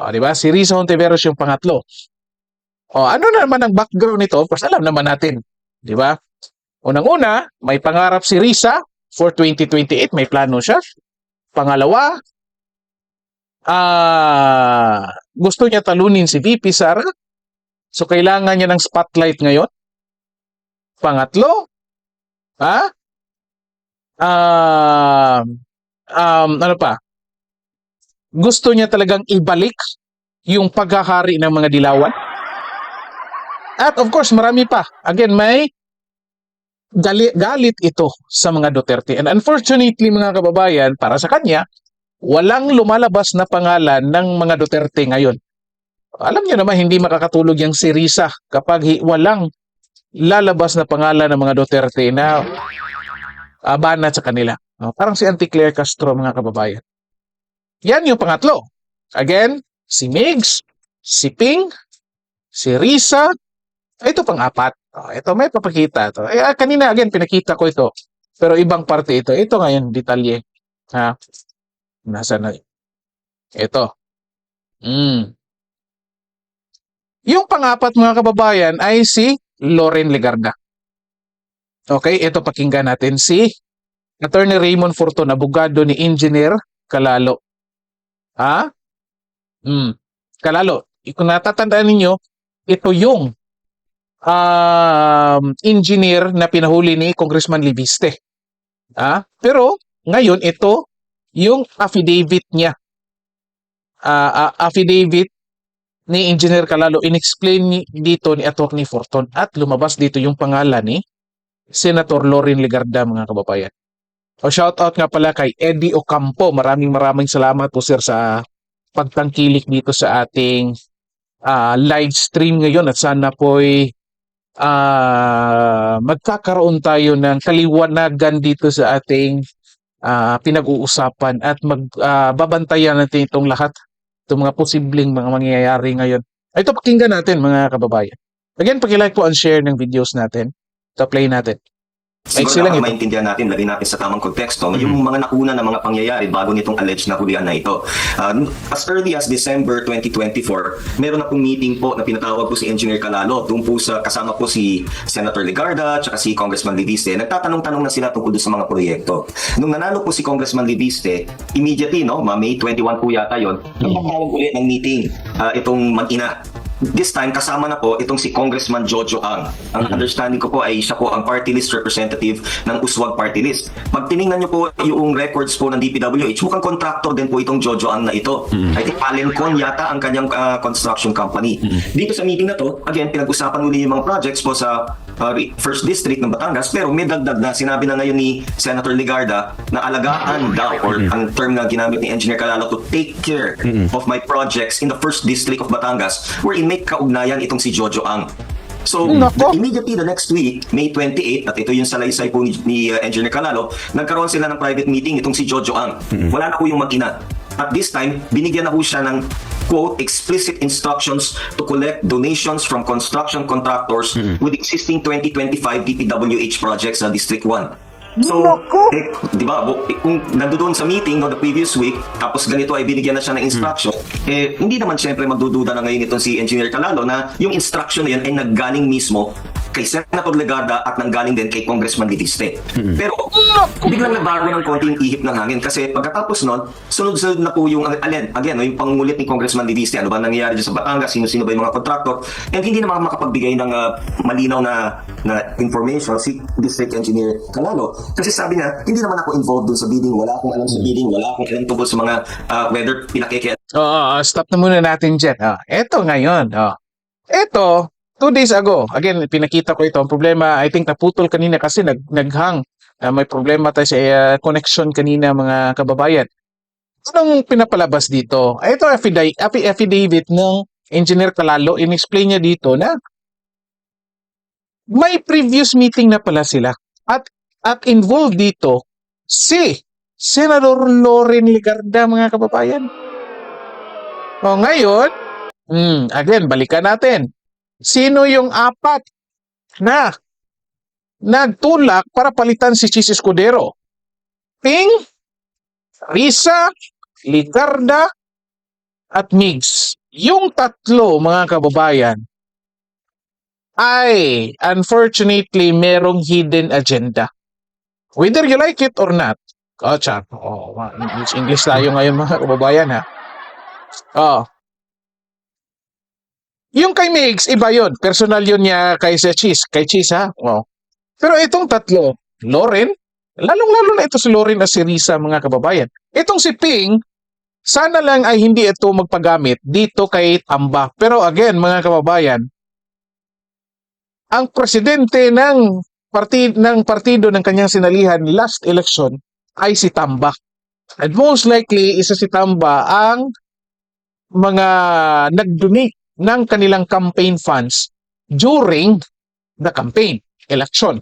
O, di ba? Si Risa Hontiveros yung pangatlo. O, ano naman ang background nito? Of course, alam naman natin. Di ba? Unang-una, may pangarap si Risa for 2028. May plano siya. Pangalawa, ah gusto niya talunin si VP Sara. So, kailangan niya ng spotlight ngayon. Pangatlo, ha? Ah, um, ano pa? Gusto niya talagang ibalik yung paghahari ng mga dilawan. At of course, marami pa. Again, may gali- galit ito sa mga Duterte. And unfortunately, mga kababayan, para sa kanya, walang lumalabas na pangalan ng mga Duterte ngayon. Alam niyo naman, hindi makakatulog yung si Risa kapag walang lalabas na pangalan ng mga Duterte na abana sa kanila. Parang si Auntie Claire Castro, mga kababayan. Yan yung pangatlo. Again, si Migs, si Ping, si Risa, ito pang-apat. Oh, ito may papakita to. Eh, ah, kanina again pinakita ko ito. Pero ibang parte ito. Ito ngayon detalye. Ha? Nasaan na? Ito. Mm. Yung pang-apat mga kababayan ay si Loren Legarda. Okay, ito pakinggan natin si Attorney Raymond Fortun, abogado ni Engineer Kalalo. Ha? Mm. Kalalo, kung natatandaan ninyo, ito yung um, engineer na pinahuli ni Congressman Libiste. Ah, pero ngayon ito yung affidavit niya. Ah, ah, affidavit ni Engineer Kalalo inexplain dito ni Attorney Forton at lumabas dito yung pangalan ni Senator Lorin Legarda mga kababayan. O shout out nga pala kay Eddie Ocampo. Maraming maraming salamat po sir sa pagtangkilik dito sa ating ah, live stream ngayon at sana po'y ah magkakaroon tayo ng kaliwanagan dito sa ating ah, pinag-uusapan at magbabantayan natin itong lahat, itong mga posibleng mga mangyayari ngayon. Ito pakinggan natin mga kababayan. Again, pakilike po and share ng videos natin. Ito play natin. Siguro lang lang ito. maintindihan natin, lagay natin sa tamang konteksto, yung mga nauna na mga pangyayari bago nitong alleged na hulihan na ito. Uh, as early as December 2024, meron na pong meeting po na pinatawag po si Engineer Calalo, doon po sa, kasama po si Senator Legarda, tsaka si Congressman Libiste. Nagtatanong-tanong na sila tungkol sa mga proyekto. Nung nanalo po si Congressman Libiste, immediately, no, ma- May 21 po yata yon, nagpapawag ulit ng meeting uh, itong mag-ina This time, kasama na po itong si Congressman Jojo Ang. Ang understanding ko po ay siya po ang party list representative ng Uswag Party List. Pag tiningnan niyo po yung records po ng DPWH, mukhang contractor din po itong Jojo Ang na ito. I think Palencon yata ang kanyang ah, construction company. Dito sa meeting na to, again, pinag-usapan uli yung mga projects po sa re- First District ng Batangas, pero may dagdag na sinabi na ngayon ni Senator Ligarda na alagaan daw, or ang term na ginamit ni Engineer Calalo to take care of my projects in the First District of Batangas, wherein may kaugnayan itong si Jojo Ang. So, Nako. the- immediately the next week, May 28, at ito yung salaysay po ni, ni uh, Engineer Calalo, nagkaroon sila ng private meeting itong si Jojo Ang. Wala na po yung mag-ina. At this time, binigyan na po siya ng quote, explicit instructions to collect donations from construction contractors with existing 2025 DPWH projects sa District 1. So, eh, di ba, eh, kung nandoon sa meeting no, the previous week, tapos ganito ay binigyan na siya ng instruction, eh, hindi naman siyempre magdududa na ngayon itong si Engineer Calalo na yung instruction na yun ay naggaling mismo kay Senator Legarda at nanggaling din kay Congressman Litiste. Pero biglang nabago ng konting ihip ng hangin kasi pagkatapos nun, sunod-sunod na po yung, alin, again, no, yung pangulit ni Congressman Litiste, ano ba nangyayari dyan sa Batangas, sino-sino ba yung mga contractor, and hindi naman makapagbigay ng ah, malinaw na, na information si District Engineer Calalo. Kasi sabi niya, hindi naman ako involved dun sa bidding, wala akong alam sa bidding, wala akong alam tungkol sa mga ah, whether pinakeke Oo, stop na muna natin dyan. Ah, eto ngayon. Oh. Eto, two days ago. Again, pinakita ko ito. Ang problema, I think naputol kanina kasi nag, naghang. Ah, may problema tayo sa ah, connection kanina mga kababayan. Anong pinapalabas dito? Ito affidavit, ng Engineer Kalalo. In-explain niya dito na may previous meeting na pala sila. At at involved dito si Senator Loren Ligarda mga kababayan. O ngayon, mm, again, balikan natin. Sino yung apat na nagtulak para palitan si Chis Escudero? Ping, Risa, Ligarda, at Migs. yung tatlo, mga kababayan, ay unfortunately merong hidden agenda. Whether you like it or not. Oh, chat. Oh, English, English tayo ngayon mga kababayan ha. Oh. Yung kay Migs, iba yun. Personal yun niya kay sa Cheese. Kay Cheese ha. Oh. Pero itong tatlo, Loren, lalong-lalo na ito si Loren at si Risa mga kababayan. Itong si Ping, sana lang ay hindi ito magpagamit dito kay Tamba. Pero again, mga kababayan, ang presidente ng parti ng partido ng kanyang sinalihan last election ay si Tamba. And most likely, isa si Tamba ang mga nag-donate ng kanilang campaign funds during the campaign election.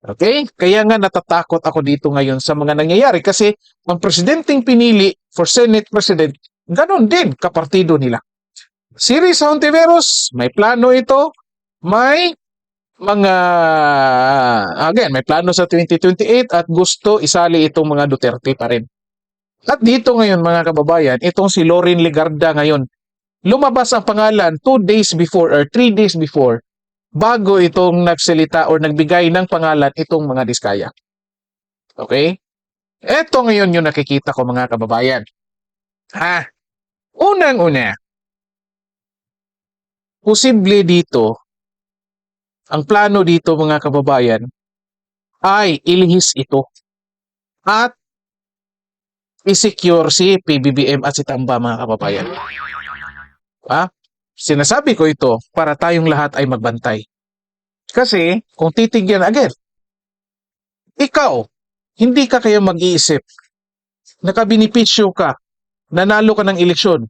Okay? Kaya nga natatakot ako dito ngayon sa mga nangyayari kasi ang presidenteng pinili for Senate President, ganon din kapartido nila. Si Risa Hontiveros, may plano ito, may mga, again, may plano sa 2028 at gusto isali itong mga Duterte pa rin. At dito ngayon mga kababayan, itong si Lorin Legarda ngayon, lumabas ang pangalan two days before or three days before bago itong nagsalita or nagbigay ng pangalan itong mga diskaya. Okay? Ito ngayon yung nakikita ko mga kababayan. Ha? Unang-una, posible dito, ang plano dito mga kababayan, ay ilihis ito at i-secure si PBBM at si Tamba mga kababayan. Ha? Sinasabi ko ito para tayong lahat ay magbantay. Kasi kung titigyan again, ikaw, hindi ka kaya mag-iisip, nakabinipisyo ka, nanalo ka ng eleksyon,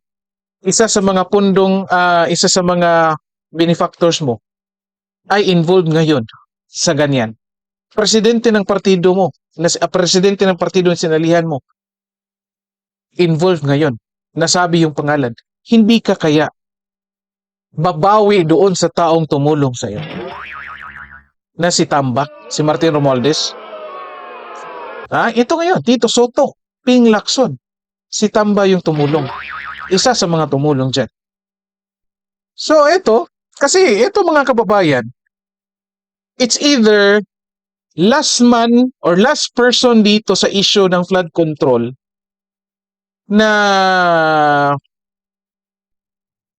isa sa mga pundong, ah, isa sa mga benefactors mo, ay involved ngayon sa ganyan. Presidente ng partido mo, na, ah, presidente ng partido ng sinalihan mo, involved ngayon, nasabi yung pangalan, hindi ka kaya babawi doon sa taong tumulong sa iyo. Na si Tamba, si Martin Romualdez. Ah, ito ngayon, Tito Soto, Ping Lacson. Si Tamba yung tumulong. Isa sa mga tumulong dyan. So, ito, kasi ito mga kababayan, it's either last man or last person dito sa issue ng flood control na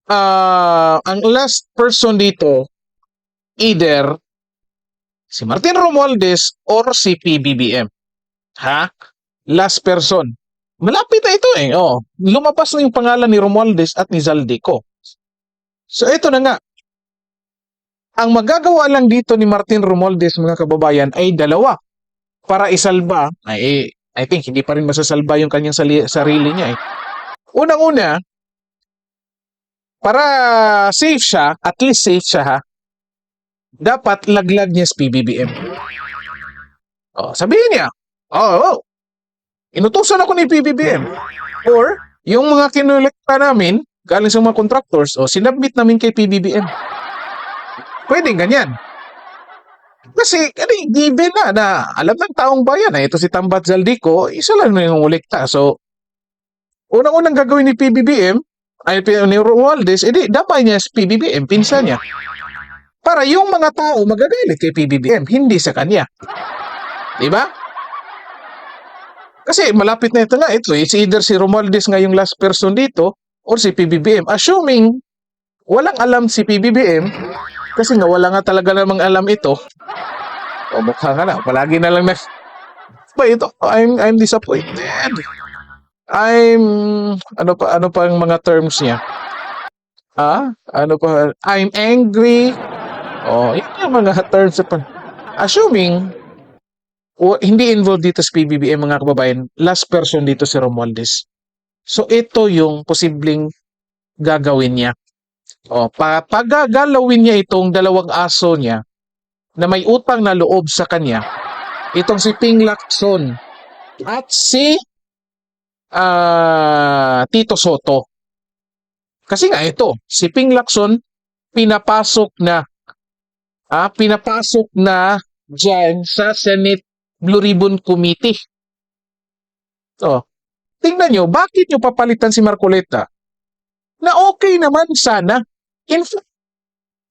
ah ang last person dito either si Martin Romualdez or si PBBM. Ha? Last person. Malapit na ito eh. Oh, lumabas na yung pangalan ni Romualdez at ni Zaldico. So ito na nga. Ang magagawa lang dito ni Martin Romualdez mga kababayan ay dalawa para isalba. Ay, eh, I think hindi pa rin masasalba yung kanyang sarili niya eh. Unang-una, para safe siya, at least safe siya ha, dapat laglag niya sa PBBM. Oh, sabihin niya, oh, oh, inutusan ako ni PBBM. Or, yung mga kinulekta namin, galing sa mga contractors, o sinabmit namin kay PBBM. Pwede ganyan. Kasi, ano, given na, na alam ng taong bayan na ito si Tambat Zaldico, isa lang na yung ulikta. So, unang-unang gagawin ni PBBM, ay ni Romualdez, edi dapat niya sa PBBM, pinsan niya. Para yung mga tao magagalit kay PBBM, hindi sa kanya. Di ba? Kasi malapit na ito na. Ito, it's either si Romualdez nga yung last person dito or si PBBM. Assuming walang alam si PBBM, kasi nga wala nga talaga namang alam ito. O mukha nga na, palagi na lang na, ba ito, I'm, I'm disappointed. I'm, ano pa, ano pa ang mga terms niya? Ah, ano pa, I'm angry. Oh, yun yung mga terms pa. Assuming, o, hindi involved dito sa PBBM mga kababayan, last person dito si Romualdez. So ito yung posibleng gagawin niya. O, pa, pagagalawin niya itong dalawang aso niya na may utang na loob sa kanya, itong si Ping Lacson at si ah, Tito Soto. Kasi nga ito, si Ping Lacson pinapasok na ah, pinapasok na diyan sa Senate Blue Ribbon Committee. Oh. Tingnan nyo, bakit nyo papalitan si Marcoleta? na okay naman sana. In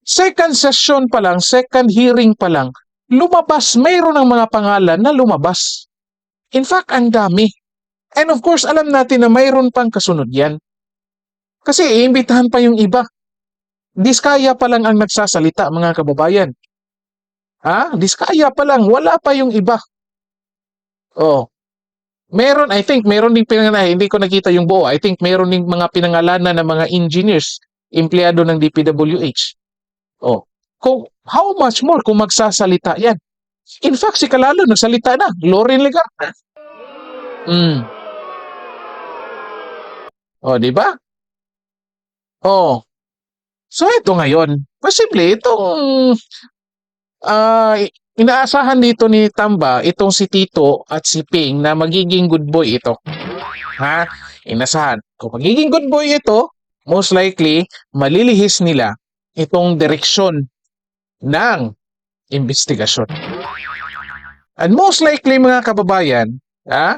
second session pa lang, second hearing pa lang, lumabas, mayroon ng mga pangalan na lumabas. In fact, ang dami. And of course, alam natin na mayroon pang kasunod yan. Kasi iimbitahan pa yung iba. Diskaya pa lang ang nagsasalita, mga kababayan. Ha? Diskaya pa lang, wala pa yung iba. Oh. Meron, I think, meron ding pinangalanan, hindi ko nakita yung buo. I think meron ding mga pinangalanan ng mga engineers, empleyado ng DPWH. Oh. Kung, how much more kung magsasalita yan? In fact, si Kalalo nagsalita na. Lorin Legarda. Mm. Oh, di ba? Oh. So, ito ngayon. Posible, itong ah inaasahan dito ni Tamba, itong si Tito at si Ping na magiging good boy ito. Ha? Inasahan. Kung magiging good boy ito, most likely, malilihis nila itong direksyon ng investigasyon. And most likely, mga kababayan, ha?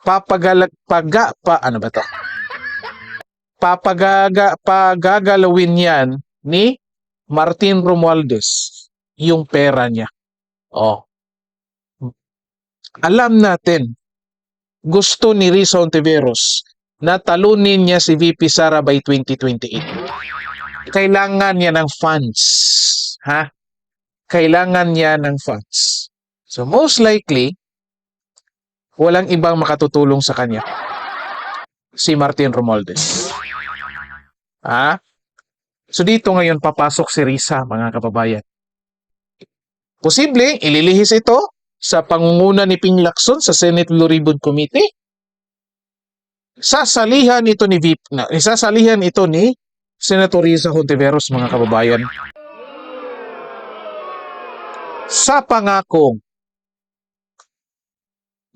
Papagalag, paga, pa, ano ba to? Papagaga, pagagalawin yan ni Martin Romualdez yung pera niya. Oh. Alam natin, gusto ni Risa Ontiveros na talunin niya si VP Sara by 2028. Kailangan niya ng funds. Ha? Kailangan niya ng funds. So most likely, walang ibang makatutulong sa kanya. Si Martin Romualdez. Ha? So dito ngayon papasok si Risa, mga kababayan. Posible, ililihis ito sa pangunguna ni Ping Lacson sa Senate Blue Committee. Sasalihan ito ni VIP, na, sasalihan ito ni Senator Risa Hontiveros, mga kababayan. Sa pangakong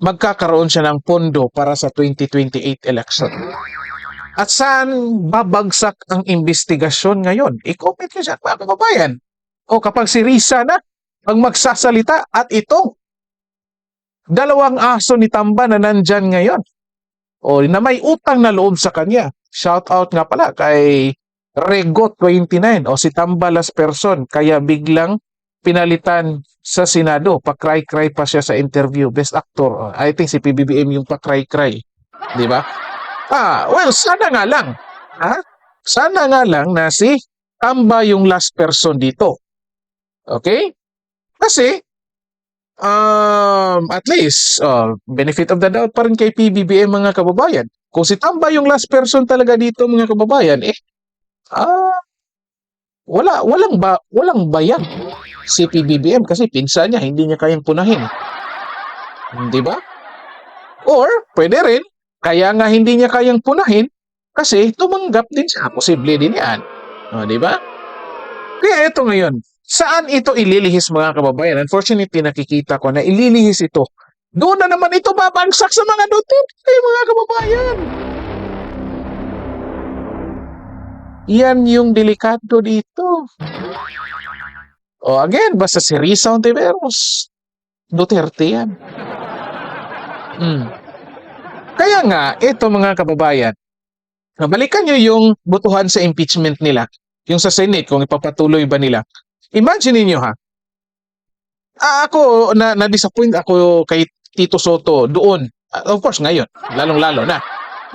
magkakaroon siya ng pondo para sa 2028 election. At saan babagsak ang investigasyon ngayon? I-comment nyo siya, mga kababayan. O kapag si Risa na, ang magsasalita at ito, dalawang aso ni Tamba na nandyan ngayon. O na may utang na loob sa kanya. Shout out nga pala kay Rego29 o si Tamba last person. Kaya biglang pinalitan sa Senado. Pakray-cry pa siya sa interview. Best actor. I think si PBBM yung pakray-cry. Di ba? Ah, well, sana nga lang. Ha? Sana nga lang na si Tamba yung last person dito. Okay? Kasi, um, at least, uh, benefit of the doubt pa rin kay PBBM mga kababayan. Kung si Tamba yung last person talaga dito mga kababayan, eh, ah, wala, walang ba, walang bayan si PBBM kasi pinsa niya, hindi niya kayang punahin. Di ba? Or, pwede rin, kaya nga hindi niya kayang punahin kasi tumanggap din siya. Posible din yan. O, di ba? Kaya ito ngayon, saan ito ililihis mga kababayan? Unfortunately, nakikita ko na ililihis ito. Doon na naman ito babagsak sa mga Duterte, mga kababayan. Yan yung delikado dito. O again, basta si Risa Ontiveros. Duterte yan. Hmm. Kaya nga, ito mga kababayan, balikan nyo yung butuhan sa impeachment nila, yung sa Senate, kung ipapatuloy ba nila. Imagine niyo ha, Ah, ako, na, na-disappoint ako kay Tito Soto doon. Ah, of course, ngayon, lalong-lalo na.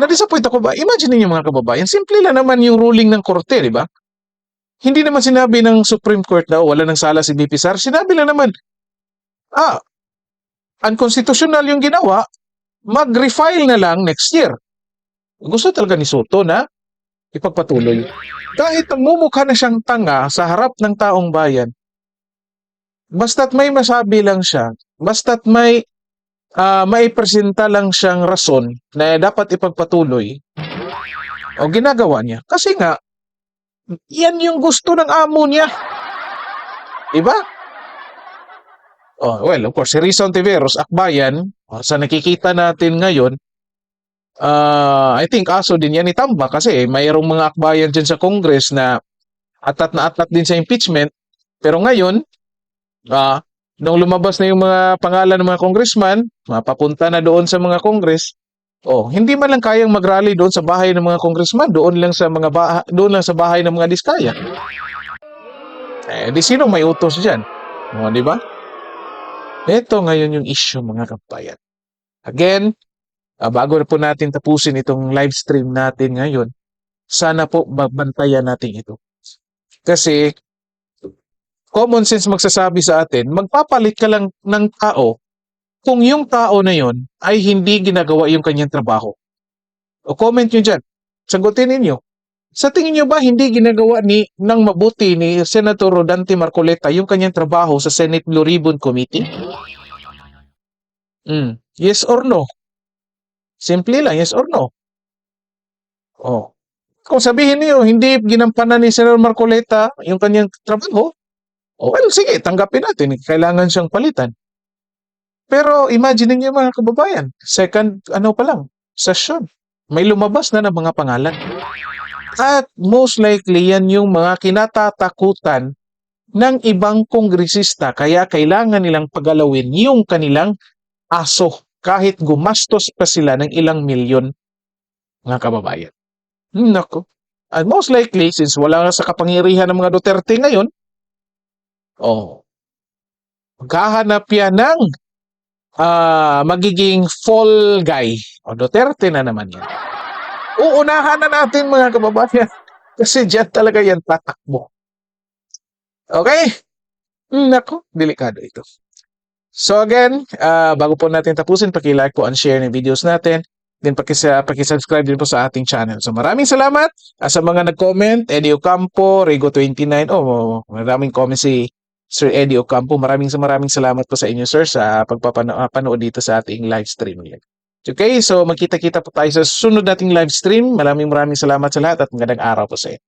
Na-disappoint ako ba? Imagine niyo mga kababayan, simple lang naman yung ruling ng korte, di ba? Hindi naman sinabi ng Supreme Court na oh, wala nang sala si BP Sar. Sinabi lang naman, ah, unconstitutional yung ginawa, mag-refile na lang next year. Gusto talaga ni Soto na ipagpatuloy. Kahit mumukha na siyang tanga sa harap ng taong bayan, basta't may masabi lang siya, basta't may ah, may presenta lang siyang rason na dapat ipagpatuloy, o ginagawa niya. Kasi nga, yan yung gusto ng amo niya. Diba? Oh, well, of course, si Rizal Tiveros, akbayan, sa nakikita natin ngayon, ah, I think aso din yan ni Tamba kasi mayroong mga akbayan dyan sa Congress na atat na atat din sa impeachment. Pero ngayon, ah, nung lumabas na yung mga pangalan ng mga congressman, mapapunta na doon sa mga Congress, Oh, hindi man lang kayang mag-rally doon sa bahay ng mga congressman, doon lang sa mga baha, doon lang sa bahay ng mga diskaya. Eh, di sino may utos diyan? O, di ba? Ito ngayon yung issue mga kabayan. Again, ah, bago na po natin tapusin itong live stream natin ngayon, sana po mabantayan natin ito. Kasi common sense magsasabi sa atin, magpapalit ka lang ng tao kung yung tao na yon ay hindi ginagawa yung kanyang trabaho. O comment nyo dyan. Sagutin ninyo. Sa tingin nyo ba hindi ginagawa ni ng mabuti ni Senator Rodante Marcoleta yung kanyang trabaho sa Senate Blue Ribbon Committee? Mm. Yes or no? Simple lang, yes or no? Oh. Kung sabihin niyo hindi ginampanan ni Senator Marcoleta yung kanyang trabaho, oh, well, sige, tanggapin natin. Kailangan siyang palitan. Pero imagine niyo mga kababayan, second ano pa lang, session. May lumabas na ng mga pangalan. At most likely yan yung mga kinatatakutan ng ibang kongresista kaya kailangan nilang pagalawin yung kanilang aso kahit gumastos pa sila ng ilang milyon mga kababayan. Hmm, Nako. At most likely, since wala nga sa kapangyarihan ng mga Duterte ngayon, oh, maghahanap yan ng ah, magiging fall guy. O Duterte na naman yan. Uunahan na natin mga kababayan. Kasi dyan talaga yan tatakbo. Okay? Hmm, Nako, delikado ito. So again, ah, bago po natin tapusin, paki-like po and share ng videos natin. Then pakisa, paki-subscribe din po sa ating channel. So maraming salamat ah, sa mga nag-comment. Eddie Ocampo, Rego29. Oh, maraming comment si Sir Eddie Ocampo. Maraming maraming salamat po sa inyo sir sa pagpapanood dito sa ating live stream. Okay, so magkita-kita po tayo sa sunod nating live stream. Maraming maraming salamat sa lahat at magandang araw po sa inyo.